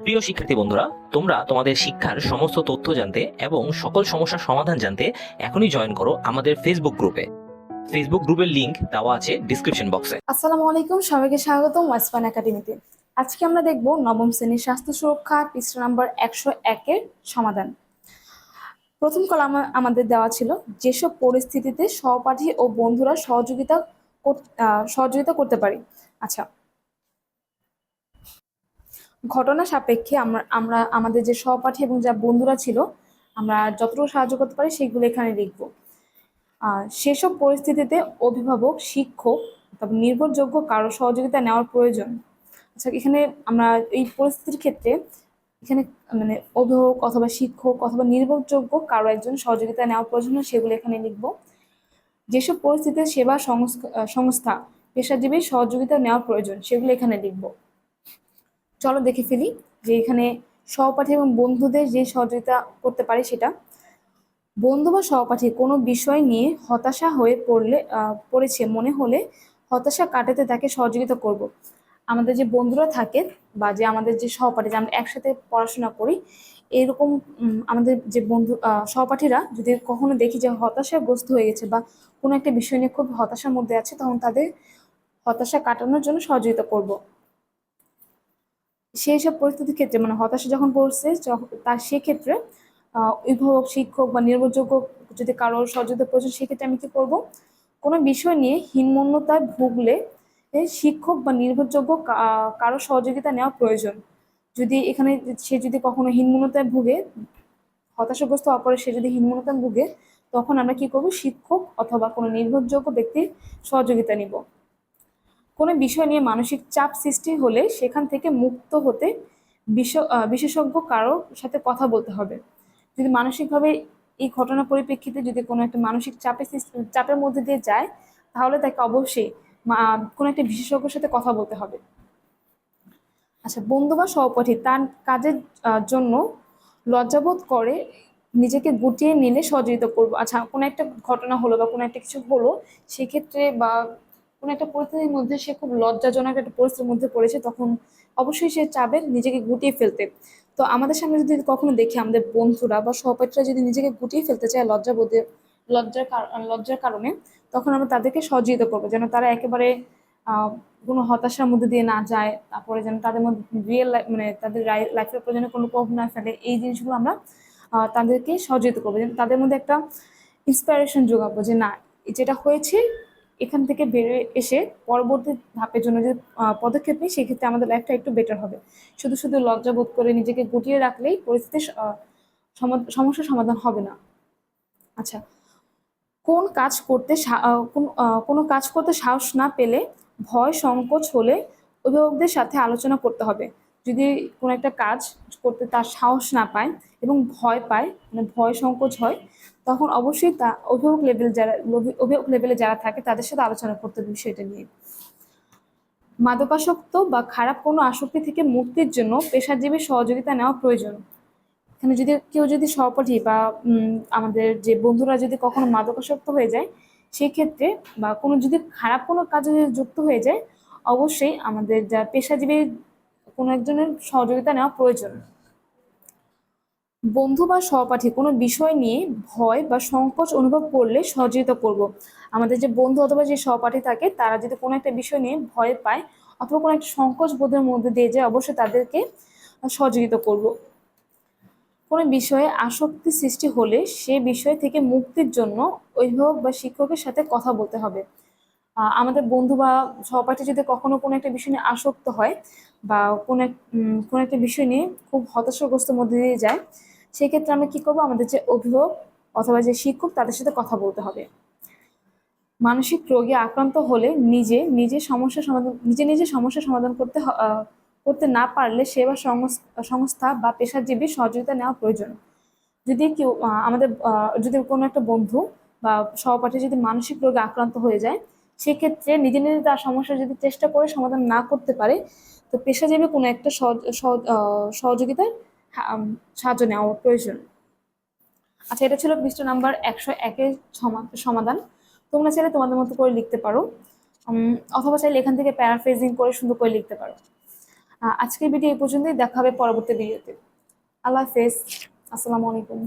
প্রিয় শিক্ষার্থী বন্ধুরা, তোমরা তোমাদের শিক্ষার সমস্ত তথ্য জানতে এবং সকল সমস্যার সমাধান জানতে এখনই জয়েন করো আমাদের ফেসবুক গ্রুপে ফেসবুক গ্রুপের লিংক দেওয়া আছে ডিসক্রিপশন বক্সে আসসালামু আলাইকুম, সবাইকে স্বাগতম ওয়াসপান একাডেমিতে আজকে আমরা দেখব নবম শ্রেণির স্বাস্থ্য সুরক্ষা, পৃষ্ঠা নম্বর একশো একের সমাধান। প্রথম কলাম আমাদের দেওয়া ছিল, যেসব পরিস্থিতিতে সহপাঠী ও বন্ধুরা সহযোগিতা সহযোগিতা করতে পারি। আচ্ছা ঘটনা সাপেক্ষে আমরা আমরা আমাদের যে সহপাঠী এবং যা বন্ধুরা ছিল আমরা যতটুকু সাহায্য করতে পারি সেগুলো এখানে লিখব। সেসব পরিস্থিতিতে অভিভাবক শিক্ষক তারপর নির্ভরযোগ্য কারও সহযোগিতা নেওয়ার প্রয়োজন। আচ্ছা এখানে আমরা এই পরিস্থিতির ক্ষেত্রে এখানে মানে অভিভাবক অথবা শিক্ষক অথবা নির্ভরযোগ্য কারও একজন সহযোগিতা নেওয়ার প্রয়োজন সেগুলো এখানে লিখব। যেসব পরিস্থিতিতে সেবা সংস্থা আহ, সংস্থা পেশাজীবী সহযোগিতা নেওয়ার প্রয়োজন সেগুলো এখানে লিখব। চলো দেখে ফেলি যে এখানে সহপাঠী এবং বন্ধুদের যে সহযোগিতা করতে পারে সেটা বন্ধু বা সহপাঠী কোনো বিষয় নিয়ে হতাশা হয়ে পড়লে পড়েছে মনে হলে হতাশা কাটাতে তাকে সহযোগিতা করব। আমাদের যে বন্ধুরা থাকে বা যে আমাদের যে সহপাঠী, যে আমরা একসাথে পড়াশোনা করি, এরকম আমাদের যে বন্ধু সহপাঠীরা যদি কখনো দেখি যে হতাশাগ্রস্ত হয়ে গেছে বা কোনো একটা বিষয় নিয়ে খুব হতাশার মধ্যে আছে, তখন তাদের হতাশা কাটানোর জন্য সহযোগিতা করব। সেই সব পরিস্থিতির ক্ষেত্রে মানে হতাশা যখন পড়ছে তার সেক্ষেত্রে অভিভাবক, শিক্ষক বা নির্ভরযোগ্য যদি কারোর সহযোগিতা প্রয়োজন, সেক্ষেত্রে আমি কি করব? কোনো বিষয় নিয়ে হীনমন্যতায় ভুগলে শিক্ষক বা নির্ভরযোগ্য কারও সহযোগিতা নেওয়া প্রয়োজন। যদি এখানে সে যদি কখনো হীনমন্যতায় ভুগে, হতাশাগ্রস্ত অপরে সে যদি হীনমন্যতায় ভুগে, তখন আমরা কি করব? শিক্ষক অথবা কোনো নির্ভরযোগ্য ব্যক্তির সহযোগিতা নিব। কোনো বিষয় নিয়ে মানসিক চাপ সৃষ্টি হলে সেখান থেকে মুক্ত হতে বিশ- বিশেষজ্ঞ কারোর সাথে কথা বলতে হবে। যদি মানসিকভাবে এই ঘটনার পরিপ্রেক্ষিতে যদি কোনো একটা মানসিক সৃষ্টি- চাপের মধ্যে দিয়ে যায়, তাহলে তাকে অবশ্যই কোনো একটা বিশেষজ্ঞের সাথে কথা বলতে হবে। আচ্ছা বন্ধু বা সহপাঠী তার কাজের জন্য লজ্জাবোধ করে নিজেকে গুটিয়ে নিলে সহযোগিতা করব। আচ্ছা কোনো একটা ঘটনা হলো বা কোনো একটা কিছু হলো, সেক্ষেত্রে বা কোনো একটা পরিস্থিতির মধ্যে সে খুব লজ্জাজনক একটা পরিস্থিতির মধ্যে পড়েছে, তখন অবশ্যই সে চাবে নিজেকে গুটিয়ে ফেলতে। তো আমাদের সামনে যদি কখনো দেখি আমাদের বন্ধুরা বা সহপাঠীরা যদি নিজেকে গুটিয়ে ফেলতে চায় লজ্জাবোধে লজ্জার কার- লজ্জার কারণে, তখন আমরা তাদেরকে সহযোগিতা করব, যেন তারা একেবারে কোনো হতাশার মধ্যে দিয়ে না যায়, তারপরে যেন তাদের মধ্যে রিয়েল লাইফ মানে তাদের লাইফের উপর যেন কোনো প্রভাব না ফেলে, এই জিনিসগুলো আমরা তাদেরকে সহযোগিতা করব, যেন তাদের মধ্যে একটা ইন্সপিরেশন যোগাবো যে না, যেটা হয়েছে এখান থেকে বেরিয়ে এসে পরবর্তী ধাপের জন্য যে পদক্ষেপ নিই, সেক্ষেত্রে আমাদের লাইফটা একটু বেটার হবে। শুধু শুধু লজ্জা বোধ করে নিজেকে গুটিয়ে রাখলেই পরিস্থিতির সমস্যার সমাধান হবে না। আচ্ছা কোন কাজ করতে কোনো কাজ করতে সাহস না পেলে ভয় সংকোচ হলে অভিভাবকদের সাথে আলোচনা করতে হবে। যদি কোনো একটা কাজ করতে তার সাহস না পায় এবং ভয় পায় মানে ভয় সংকোচ হয়, তখন অবশ্যই তা অভিভাবক লেভেল যারা, অভিভাবক লেভেলে যারা থাকে তাদের সাথে আলোচনা করতে হবে বিষয়টা নিয়ে। মাদকাসক্ত বা খারাপ কোনো আসক্তি থেকে মুক্তির জন্য পেশাজীবী সহযোগিতা নেওয়া প্রয়োজন। এখানে যদি কেউ যদি সহপাঠী বা আমাদের যে বন্ধুরা যদি কখনো মাদকাসক্ত হয়ে যায়, সেক্ষেত্রে বা কোনো যদি খারাপ কোনো কাজে যুক্ত হয়ে যায়, অবশ্যই আমাদের যা পেশাজীবী কোনো একজনের সহযোগিতা নেওয়া প্রয়োজন। বন্ধু বা সহপাঠী, কোনো বিষয় নিয়ে ভয় বা সংকোচ অনুভব করলে সহযোগিতা করব। আমাদের যে বন্ধু অথবা যে সহপাঠী থাকে, তারা যদি কোনো একটা বিষয় নিয়ে ভয় পায় অথবা কোনো একটা সংকোচ বোধের মধ্যে দিয়ে যায়, অবশ্যই তাদেরকে সহযোগিতা করব। কোনো বিষয়ে আসক্তি সৃষ্টি হলে সে বিষয় থেকে মুক্তির জন্য অভিভাবক বা শিক্ষকের সাথে কথা বলতে হবে। আমাদের বন্ধু বা সহপাঠী যদি কখনো কোনো একটা বিষয় নিয়ে আসক্ত হয় বা কোনো এক- কোনো একটা বিষয় নিয়ে খুব হতাশাগ্রস্ত মধ্যে দিয়ে যায়, সেক্ষেত্রে আমরা কি করব? আমাদের যে অভিভাবক অথবা যে শিক্ষক, তাদের সাথে কথা বলতে হবে। মানসিক রোগে আক্রান্ত হলে নিজে নিজে সমস্যা সমাধান, নিজে নিজে সমস্যা সমাধান করতে করতে না পারলে সেবা সংস- সংস্থা বা পেশাজীবী সহযোগিতা নেওয়া প্রয়োজন। যদি কেউ আমাদের যদি কোনো একটা বন্ধু বা সহপাঠী যদি মানসিক রোগে আক্রান্ত হয়ে যায় সেক্ষেত্রে নিজে নিজে তার সমস্যা যদি চেষ্টা করে সমাধান না করতে পারে, তো পেশাজীবী কোনো একটা সহযোগিতার সাহায্য নেওয়া প্রয়োজন। আচ্ছা এটা ছিল পৃষ্ঠ নাম্বার একশো একের সমাধান। তোমরা চাইলে তোমাদের মতো করে লিখতে পারো। অথবা চাইলে এখান থেকে প্যারাফ্রেজিং করে সুন্দর করে লিখতে পারো। আজকের ভিডিও এই পর্যন্তই। দেখা হবে পরবর্তী ভিডিওতে। আল্লাহ হাফেজ। আসসালামু আলাইকুম।